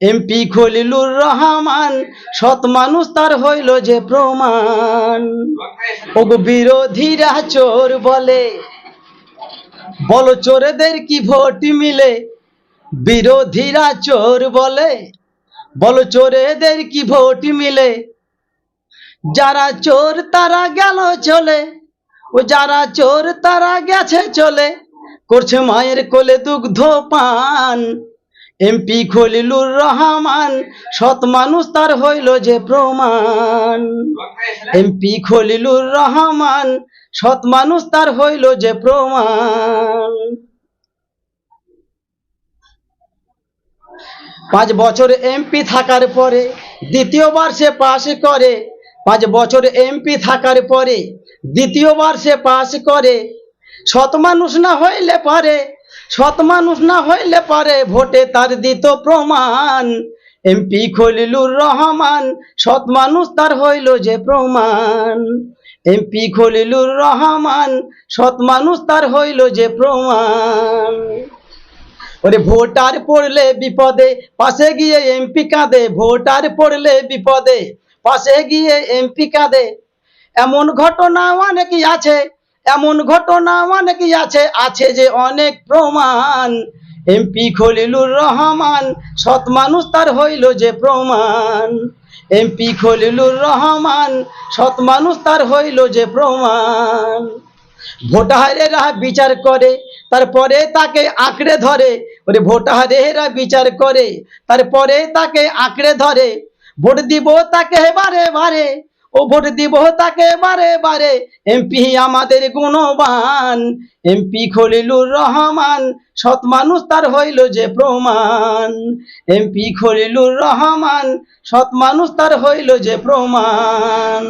MP Khalilur Rahman, সৎ মানুষ তার হইল যে প্রমাণ। ওগো বিরোধীরা চোর বলে, বলো চোরেদের কি ভোট মিলে? বিরোধীরা চোর বলে, বলো চোরেদের কি ভোট মিলে? যারা চোর তারা গেল চলে, ও যারা চোর তারা গেছে চলে, করছে মায়ের কোলে দুগ্ধ পান। এমপি খলিলুর রহমান, সৎ মানুষ তার হইল যে প্রমাণ। এমপি খলিলুর রহমান, সৎ মানুষ তার হইল যে প্রমাণ। পাঁচ বছর এমপি থাকার পরে, দ্বিতীয়বার সে পাশ করে। পাঁচ বছর এমপি থাকার পরে, দ্বিতীয়বার সে পাশ করে। সৎ মানুষ না হইলে পারে সৎ মানুষ না হইলে পারে ভোটে তার দিত প্রমাণ। এমপি খলিলুর রহমান, সৎ মানুষ তার হইল যে প্রমাণ। এমপি খলিলুর রহমান, সৎ মানুষ তার হইল যে প্রমাণ। ওরে ভোটার পড়লে বিপদে, পাশে গিয়ে এমপি কাঁদে। ভোটার পড়লে বিপদে, পাশে গিয়ে এমপি কাঁদে। এমন ঘটনা অনেকই আছে এমন ঘটনা অনেকই আছে আছে যে অনেক প্রমাণ। এমপি খলিলুর রহমান, সৎ মানুষ তার হইল যে প্রমাণ। এমপি খলিলুর রহমান, সৎ মানুষ তার হইল যে প্রমাণ। ভোটারেরা বিচার করে, তারপরে তাকে আঁকড়ে ধরে। ওরে ভোটারেরা বিচার করে, তারপরে তাকে আঁকড়ে ধরে। ভোট দিব তাকে বারে বারে ও ভোট দিব তাকে বারে বারে। এমপি আমাদের গুণবান, এমপি খলিলুর রহমান, সৎ মানুষ তার হইল যে প্রমাণ। এমপি খলিলুর রহমান, সৎ মানুষ তার হইল যে প্রমাণ।